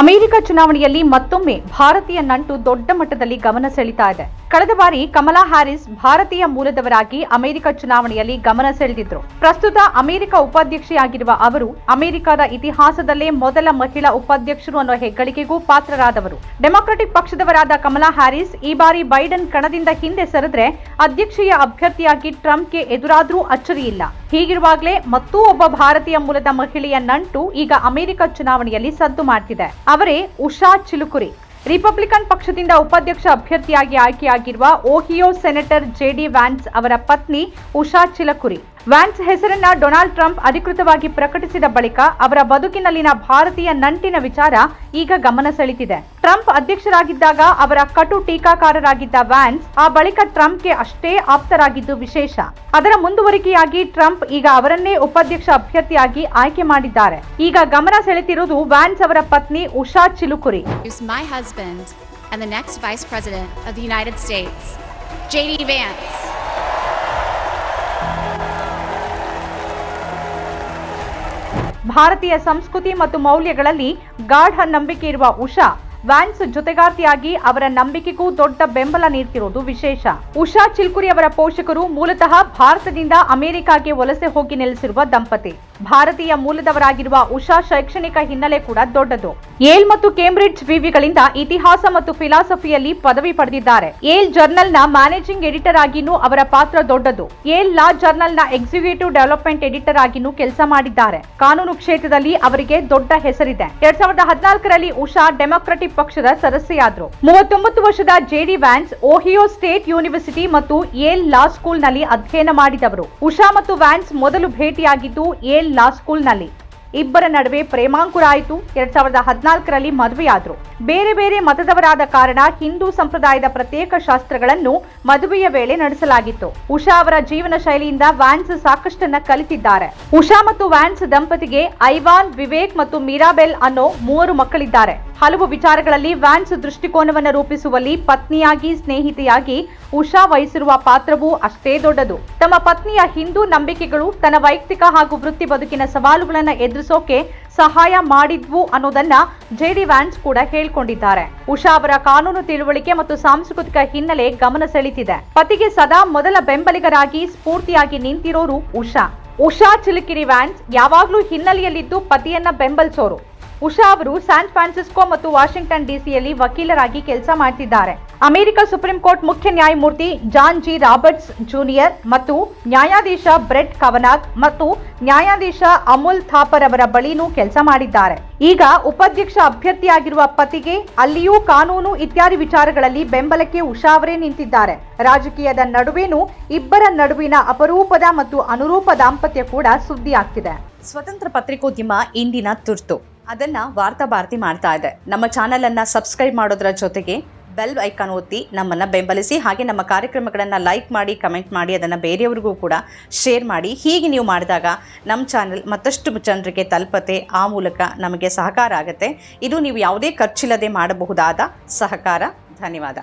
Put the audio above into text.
America ಚುನಾವಣೆಯಲ್ಲಿ ಮತ್ತೊಮ್ಮೆ ಭಾರತೀಯ ನಂಟು ದೊಡ್ಡ ಮಟ್ಟದಲ್ಲಿ ಗಮನ ಸೆಳೀತಾ ಇದೆ. ಕಳೆದ ಬಾರಿ ಕಮಲಾ ಹ್ಯಾರಿಸ್ ಭಾರತೀಯ ಮೂಲದವರಾಗಿ ಅಮೆರಿಕ ಚುನಾವಣೆಯಲ್ಲಿ ಗಮನ ಸೆಳೆದಿದ್ರು. ಪ್ರಸ್ತುತ ಅಮೆರಿಕ ಉಪಾಧ್ಯಕ್ಷೆಯಾಗಿರುವ ಅವರು ಅಮೆರಿಕದ ಇತಿಹಾಸದಲ್ಲೇ ಮೊದಲ ಮಹಿಳಾ ಉಪಾಧ್ಯಕ್ಷರು ಅನ್ನೋ ಹೆಗ್ಗಳಿಕೆಗೂ ಪಾತ್ರರಾದವರು. ಡೆಮಾಕ್ರೆಟಿಕ್ ಪಕ್ಷದವರಾದ ಕಮಲಾ ಹ್ಯಾರಿಸ್ ಈ ಬಾರಿ ಬೈಡನ್ ಕಣದಿಂದ ಹಿಂದೆ ಸರಿದ್ರೆ ಅಧ್ಯಕ್ಷೀಯ ಅಭ್ಯರ್ಥಿಯಾಗಿ ಟ್ರಂಪ್ಗೆ ಎದುರಾದರೂ ಅಚ್ಚರಿಯಿಲ್ಲ ಹೀಗಿರುವಾಗಲೇ ಮತ್ತೂ ಒಬ್ಬ ಭಾರತೀಯ ಮೂಲದ ಮಹಿಳೆಯ ನಂಟು ಈಗ ಅಮೆರಿಕ ಚುನಾವಣೆಯಲ್ಲಿ ಸದ್ದು ಮಾಡ್ತಿದೆ. ಅವರೇ ಉಷಾ ಚಿಲುಕುರಿ. ರಿಪಬ್ಲಿಕನ್ ಪಕ್ಷದಿಂದ ಉಪಾಧ್ಯಕ್ಷ ಅಭ್ಯರ್ಥಿಯಾಗಿ ಆಯ್ಕೆಯಾಗಿರುವ ಓಹಿಯೋ ಸೆನೆಟರ್ ಜೆಡಿ ವ್ಯಾನ್ಸ್ ಅವರ ಪತ್ನಿ ಉಷಾ ಚಿಲಕುರಿ. ವ್ಯಾನ್ಸ್ ಹೆಸರನ್ನ ಡೊನಾಲ್ಡ್ ಟ್ರಂಪ್ ಅಧಿಕೃತವಾಗಿ ಪ್ರಕಟಿಸಿದ ಬಳಿಕ ಅವರ ಬದುಕಿನಲ್ಲಿನ ಭಾರತೀಯ ನಂಟಿನ ವಿಚಾರ ಈಗ ಗಮನ ಸೆಳೆದಿದೆ. ಟ್ರಂಪ್ ಅಧ್ಯಕ್ಷರಾಗಿದ್ದಾಗ ಅವರ ಕಟು ಟೀಕಾಕಾರರಾಗಿದ್ದ ವ್ಯಾನ್ಸ್ ಆ ಬಳಿಕ ಟ್ರಂಪ್ಗೆ ಅಷ್ಟೇ ಆಪ್ತರಾಗಿದ್ದು ವಿಶೇಷ. ಅದರ ಮುಂದುವರಿಕೆಯಾಗಿ ಟ್ರಂಪ್ ಈಗ ಅವರನ್ನೇ ಉಪಾಧ್ಯಕ್ಷ ಅಭ್ಯರ್ಥಿಯಾಗಿ ಆಯ್ಕೆ ಮಾಡಿದ್ದಾರೆ. ಈಗ ಗಮನ ಸೆಳೆತಿರುವುದು ವ್ಯಾನ್ಸ್ ಅವರ ಪತ್ನಿ Usha ಚಿಲುಕುರಿ. Who's my husband and the next Vice President of the United States, JD Vance. ಭಾರತೀಯ ಸಂಸ್ಕೃತಿ ಮತ್ತು ಮೌಲ್ಯಗಳಲ್ಲಿ ಗಾಢ ನಂಬಿಕೆ ಇರುವ ಉಷಾ ವ್ಯಾನ್ಸ್ ಜೊತೆಗಾರ್ತಿಯಾಗಿ ಅವರ ನಂಬಿಕೆಗೂ ದೊಡ್ಡ ಬೆಂಬಲ ನೀಡ್ತಿರೋದು ವಿಶೇಷ. ಉಷಾ ಚಿಲ್ಕುರಿ ಅವರ ಪೋಷಕರು ಮೂಲತಃ ಭಾರತದಿಂದ ಅಮೆರಿಕಾಗೆ ವಲಸೆ ಹೋಗಿ ನೆಲೆಸಿರುವ ದಂಪತಿ. ಭಾರತೀಯ ಮೂಲದವರಾಗಿರುವ ಉಷಾ ಶೈಕ್ಷಣಿಕ ಹಿನ್ನೆಲೆ ಕೂಡ ದೊಡ್ಡದು. ಏಲ್ ಮತ್ತು ಕೇಂಬ್ರಿಡ್ಜ್ ವಿವಿಗಳಿಂದ ಇತಿಹಾಸ ಮತ್ತು ಫಿಲಾಸಫಿಯಲ್ಲಿ ಪದವಿ ಪಡೆದಿದ್ದಾರೆ. ಏಲ್ ಜರ್ನಲ್ನ ಮ್ಯಾನೇಜಿಂಗ್ ಎಡಿಟರ್ ಆಗಿನೂ ಅವರ ಪಾತ್ರ ದೊಡ್ಡದು. ಏಲ್ ಲಾ ಜರ್ನಲ್ನ ಎಕ್ಸಿಕ್ಯೂಟಿವ್ ಡೆವಲಪ್ಮೆಂಟ್ ಎಡಿಟರ್ ಆಗಿನೂ ಕೆಲಸ ಮಾಡಿದ್ದಾರೆ. ಕಾನೂನು ಕ್ಷೇತ್ರದಲ್ಲಿ ಅವರಿಗೆ ದೊಡ್ಡ ಹೆಸರಿದೆ. ಎರಡ್ ಸಾವಿರದ ಹದಿನಾಲ್ಕರಲ್ಲಿ ಉಷಾ ಡೆಮಾಕ್ರೆಟಿಕ್ ಪಕ್ಷದ ಸದಸ್ಯೆಯಾದರು. ಮೂವತ್ತೊಂಬತ್ತು ವರ್ಷದ JD Vance, Ohio State University ಮತ್ತು ಏಲ್ ಲಾ ಸ್ಕೂಲ್ನಲ್ಲಿ ಅಧ್ಯಯನ ಮಾಡಿದವರು. ಉಷಾ ಮತ್ತು ವ್ಯಾನ್ಸ್ ಮೊದಲು ಭೇಟಿಯಾಗಿದ್ದು ಏಲ್ ಲಾ ಸ್ಕೂಲ್ನಲ್ಲಿ ಇಬ್ಬರ ನಡುವೆ ಪ್ರೇಮಾಂಕುರ ಆಯಿತು. ಎರಡ್ ಸಾವಿರದ ಹದಿನಾಲ್ಕರಲ್ಲಿ ಮದುವೆಯಾದರು. ಬೇರೆ ಬೇರೆ ಮತದವರಾದ ಕಾರಣ ಹಿಂದೂ ಸಂಪ್ರದಾಯದ ಪ್ರತ್ಯೇಕ ಶಾಸ್ತ್ರಗಳನ್ನು ಮದುವೆಯ ವೇಳೆ ನಡೆಸಲಾಗಿತ್ತು. ಉಷಾ ಅವರ ಜೀವನ ಶೈಲಿಯಿಂದ ವ್ಯಾನ್ಸ್ ಸಾಕಷ್ಟನ್ನ ಕಲಿತಿದ್ದಾರೆ. ಉಷಾ ಮತ್ತು ವ್ಯಾನ್ಸ್ ದಂಪತಿಗೆ ಐವಾನ್, ವಿವೇಕ್ ಮತ್ತು ಮೀರಾಬೆಲ್ ಅನ್ನೋ ಮೂವರು ಮಕ್ಕಳಿದ್ದಾರೆ. ಹಲವು ವಿಚಾರಗಳಲ್ಲಿ ವ್ಯಾನ್ಸ್ ದೃಷ್ಟಿಕೋನವನ್ನು ರೂಪಿಸುವಲ್ಲಿ ಪತ್ನಿಯಾಗಿ, ಸ್ನೇಹಿತೆಯಾಗಿ ಉಷಾ ವಹಿಸಿರುವ ಪಾತ್ರವೂ ಅಷ್ಟೇ ದೊಡ್ಡದು. ತಮ್ಮ ಪತ್ನಿಯ ಹಿಂದೂ ನಂಬಿಕೆಗಳು ತನ್ನ ವೈಯಕ್ತಿಕ ಹಾಗೂ ವೃತ್ತಿ ಬದುಕಿನ ಸವಾಲುಗಳನ್ನು ಎದುರಿಸೋಕೆ ಸಹಾಯ ಮಾಡಿದ್ವು ಅನ್ನೋದನ್ನ ಜೆಡಿ ವ್ಯಾನ್ಸ್ ಕೂಡ ಹೇಳ್ಕೊಂಡಿದ್ದಾರೆ. ಉಷಾ ಅವರ ಕಾನೂನು ತಿಳುವಳಿಕೆ ಮತ್ತು ಸಾಂಸ್ಕೃತಿಕ ಹಿನ್ನೆಲೆ ಗಮನ ಸೆಳೀತಿದೆ. ಪತಿಗೆ ಸದಾ ಮೊದಲ ಬೆಂಬಲಿಗರಾಗಿ ಸ್ಫೂರ್ತಿಯಾಗಿ ನಿಂತಿರೋರು ಉಷಾ. ಉಷಾ ಚಿಲುಕಿರಿ ವ್ಯಾನ್ಸ್ ಯಾವಾಗ್ಲೂ ಹಿನ್ನೆಲೆಯಲ್ಲಿದ್ದು ಪತಿಯನ್ನ ಬೆಂಬಲಿಸೋರು. ಉಷಾ ಅವರು ಸ್ಯಾನ್ ಫ್ರಾನ್ಸಿಸ್ಕೋ ಮತ್ತು ವಾಷಿಂಗ್ಟನ್ ಡಿಸಿಯಲ್ಲಿ ವಕೀಲರಾಗಿ ಕೆಲಸ ಮಾಡ್ತಿದ್ದಾರೆ. ಅಮೆರಿಕ ಸುಪ್ರೀಂ ಕೋರ್ಟ್ ಮುಖ್ಯ ನ್ಯಾಯಮೂರ್ತಿ ಜಾನ್ ಜಿ ರಾಬರ್ಟ್ಸ್ ಜೂನಿಯರ್ ಮತ್ತು ನ್ಯಾಯಾಧೀಶ ಬ್ರೆಡ್ ಕವನಾಗ್ ಮತ್ತು ನ್ಯಾಯಾಧೀಶ ಅಮುಲ್ ಥಾಪರ್ ಅವರ ಬಳಿನೂ ಕೆಲಸ ಮಾಡಿದ್ದಾರೆ. ಈಗ ಉಪಾಧ್ಯಕ್ಷ ಅಭ್ಯರ್ಥಿಯಾಗಿರುವ ಪತಿಗೆ ಅಲ್ಲಿಯೂ ಕಾನೂನು ಇತ್ಯಾದಿ ವಿಚಾರಗಳಲ್ಲಿ ಬೆಂಬಲಕ್ಕೆ ಉಷಾ ಅವರೇ ನಿಂತಿದ್ದಾರೆ. ರಾಜಕೀಯದ ನಡುವೆನೂ ಇಬ್ಬರ ನಡುವಿನ ಅಪರೂಪದ ಮತ್ತು ಅನುರೂಪ ದಾಂಪತ್ಯ ಕೂಡ ಸುದ್ದಿ ಆಗ್ತಿದೆ ಸ್ವತಂತ್ರ ಪತ್ರಿಕೋದ್ಯಮ ಇಂದಿನ ತುರ್ತು. ಅದನ್ನ ವಾರ್ತಾ ಭಾರತಿ ಮಾಡ್ತಾ ಇದೆ. ನಮ್ಮ ಚಾನೆಲ್ ಅನ್ನ ಸಬ್ಸ್ಕ್ರೈಬ್ ಮಾಡೋದ್ರ ಜೊತೆಗೆ ಬೆಲ್ ಐಕಾನ್ ಒತ್ತಿ ನಮ್ಮನ್ನ ಬೆಂಬಲಿಸಿ ಹಾಗೆ ನಮ್ಮ ಕಾರ್ಯಕ್ರಮಗಳನ್ನ ಲೈಕ್ ಮಾಡಿ ಕಮೆಂಟ್ ಮಾಡಿ, ಅದನ್ನ ಬೇರೆಯವ್ರಿಗೂ ಕೂಡ ಶೇರ್ ಮಾಡಿ. ಹೀಗೆ ನೀವು ಮಾಡಿದಾಗ ನಮ್ಮ ಚಾನೆಲ್ ಮತ್ತಷ್ಟು ಜನರಿಗೆ ತಲುಪತೆ ಆ ಮೂಲಕ ನಮಗೆ ಸಹಕಾರ ಆಗುತ್ತೆ. ಇದು ನೀವು ಯಾವುದೇ ಖರ್ಚಿಲ್ಲದೆ ಮಾಡಬಹುದಾದ ಸಹಕಾರ. ಧನ್ಯವಾದ.